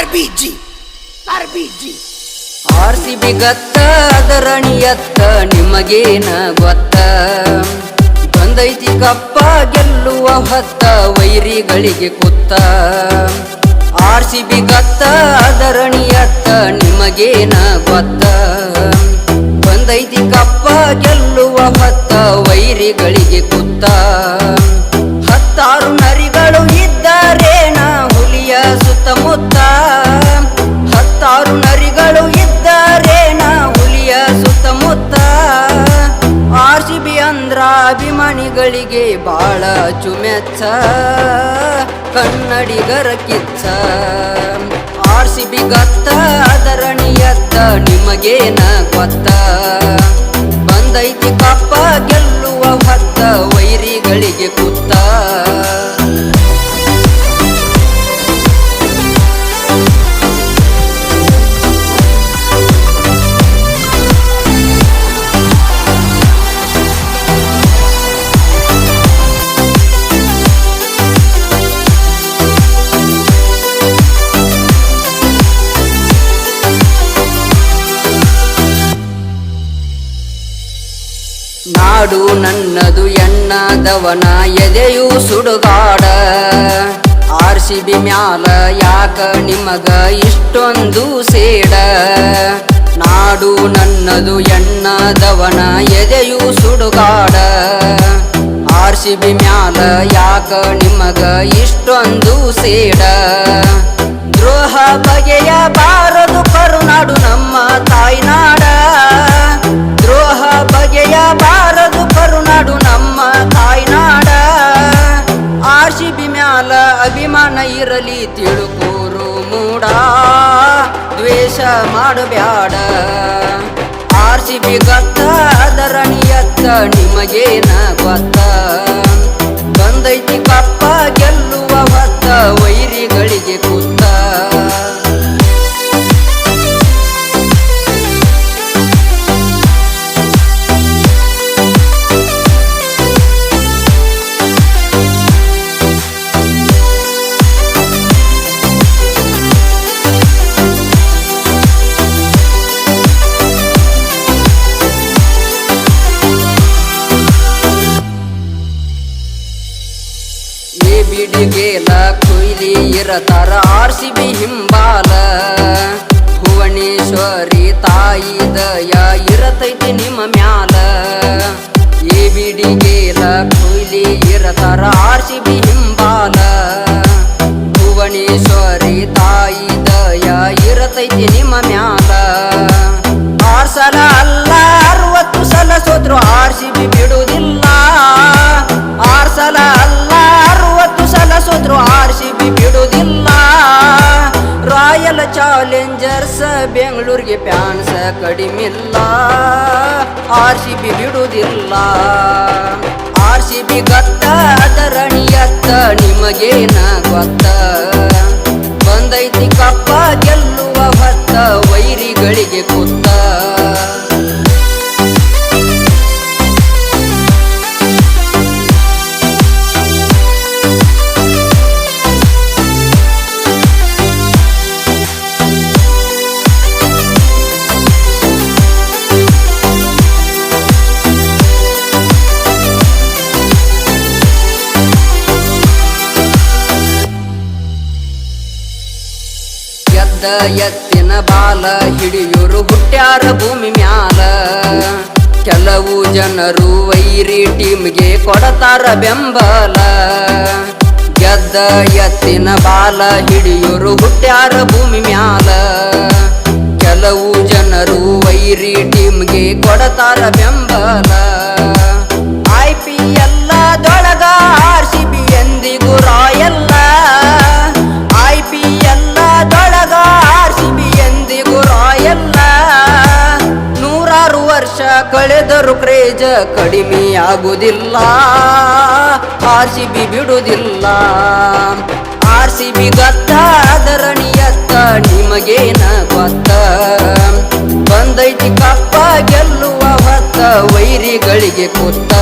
ಆರ್ಬಿಜಿ R C B ಗತ್ತ ನಿಮಗೇನ ಗೊತ್ತ? ಬಂದೈತಿ ಕಪ್ಪ, ಗೆಲ್ಲುವ ಹತ್ತ, ವೈರಿಗಳಿಗೆ ಕುತ್ತ? ಆರ್ ಸಿ ಬಿ ಗತ್ತ ಅದರಣಿಯತ್ತ ನಿಮಗೇನ ಗೊತ್ತ? ಬಂದೈತಿ ಕಪ್ಪ, ಗೆಲ್ಲುವ ಹತ್ತ, ವೈರಿಗಳಿಗೆ ಕುತ್ತ? ಹತ್ತಾರು ನರಿಗಳು ಅಭಿಮಾನಿಗಳಿಗೆ ಬಾಳ ಚುಮೆಚ್ಚ ಕನ್ನಡಿಗರ ಕಿಚ್ಚ. ಆರ್ ಸಿ ಬಿ ಗತ್ತ ಅದರಣಿಯತ್ತ ನಿಮಗೇನ ಗೊತ್ತ? ಬಂದೈತಿ ಕಪ್ಪ, ಗೆಲ್ಲುವ ಹತ್ತ, ವೈರಿಗಳಿಗೆ ಕುತ್ತ. ನಾಡು ನನ್ನದು ಎಣ್ಣದವನ ಎದೆಯು ಸುಡುಗಾಡ. ಆರ್ ಸಿ ಬಿ ಮ್ಯಾಲ ಯಾಕ ನಿಮಗ ಇಷ್ಟೊಂದು ಸೇಡ. ನಾಡು ನನ್ನದು ಎಣ್ಣದವನ ಎದೆಯು ಸುಡುಗಾಡ. ಆರ್ ಸಿ ಬಿ ಮ್ಯಾಲ ಯಾಕ ನಿಮಗ ಇಷ್ಟೊಂದು ಸೇಡ. ದ್ರೋಹ ಬಗೆಯ ಬಾರದು ಮಾಡಬ್ಯಾಡ. ಆರ್ ಸಿ ಬಿ ಗತ್ತ ಅದರಣಿಯತ್ತ ನಿಮಗೇನ ಗೊತ್ತ? ಬಂದೈತಿ ಕಪ್ಪ ಗೆಲ್ಲುವ ಹೊತ್ತ ಇರತಾರ ಆರ್ ಸಿ ಬಿ ಹಿಂಬಾಲ. ಭುವನೇಶ್ವರಿ ತಾಯಿ ದಯ ಇರತೈತಿ ನಿಮ್ಮ ಮ್ಯಾಲ. ಎಬಿಡಿ ಬಿಡಿಗೇಲ ಕುಯ್ಲಿ ಇರತಾರ ಆರ್ ಸಿ ಬಿ ಹಿಂಬಾಲ. ಭುವನೇಶ್ವರಿ ತಾಯಿ ದಯ ಇರತೈತಿ ನಿಮ್ಮ ಮ್ಯಾಲ. ಆರ್ ಚಾಲೆಂಜರ್ಸ್ ಬೆಂಗಳೂರಿಗೆ ಫ್ಯಾನ್ಸ್ ಕಡಿಮಿಲ್ಲ. ಆರ್ ಸಿ ಬಿ ಬಿಡುವುದಿಲ್ಲ. ಆರ್ ಸಿ ಬಿ ಗತ್ತ ಅದರಣಿಯತ್ತ ನಿಮಗೇನ ಗೊತ್ತ? ಎದ್ದ ಎತ್ತಿನ ಬಾಲ ಹಿಡಿಯೋರು ಹುಟ್ಟ್ಯಾರ ಭೂಮಿ ಮ್ಯಾಲ. ಕೆಲವು ಜನರು ವೈರಿ ಟೀಮ್ಗೆ ಕೊಡತಾರ ಬೆಂಬಲ. ಗೆದ್ದ ಎತ್ತಿನ ಬಾಲ ಹಿಡಿಯೋರು ಹುಟ್ಟ್ಯಾರ ಭೂಮಿ ಮ್ಯಾಲ. ಕೆಲವು ಜನರು ವೈರಿ ಟೀಮ್ಗೆ ಕೊಡತಾರ ಬೆಂಬಲ. ಐ ಪಿ ಎಲ್ಲದೊಳಗ ಆರ್ ಸಿ ಬಿ ಎಂದಿಗೂ ಕಳೆದರು ಕ್ರೇಜ ಕಡಿಮೆ ಆಗುವುದಿಲ್ಲ ಆರ್ ಸಿ ಬಿ ಬಿಡುವುದಿಲ್ಲ. ಆರ್ ಸಿ ಬಿ ಗತ್ತ ಧರಣಿಯತ್ತ ನಿಮಗೇನ ಗೊತ್ತ? ಬಂದೈತಿ ಕಪ್ಪ ಗೆಲ್ಲುವ ಹೊತ್ತ, ವೈರಿಗಳಿಗೆ ಕುತ್ತ.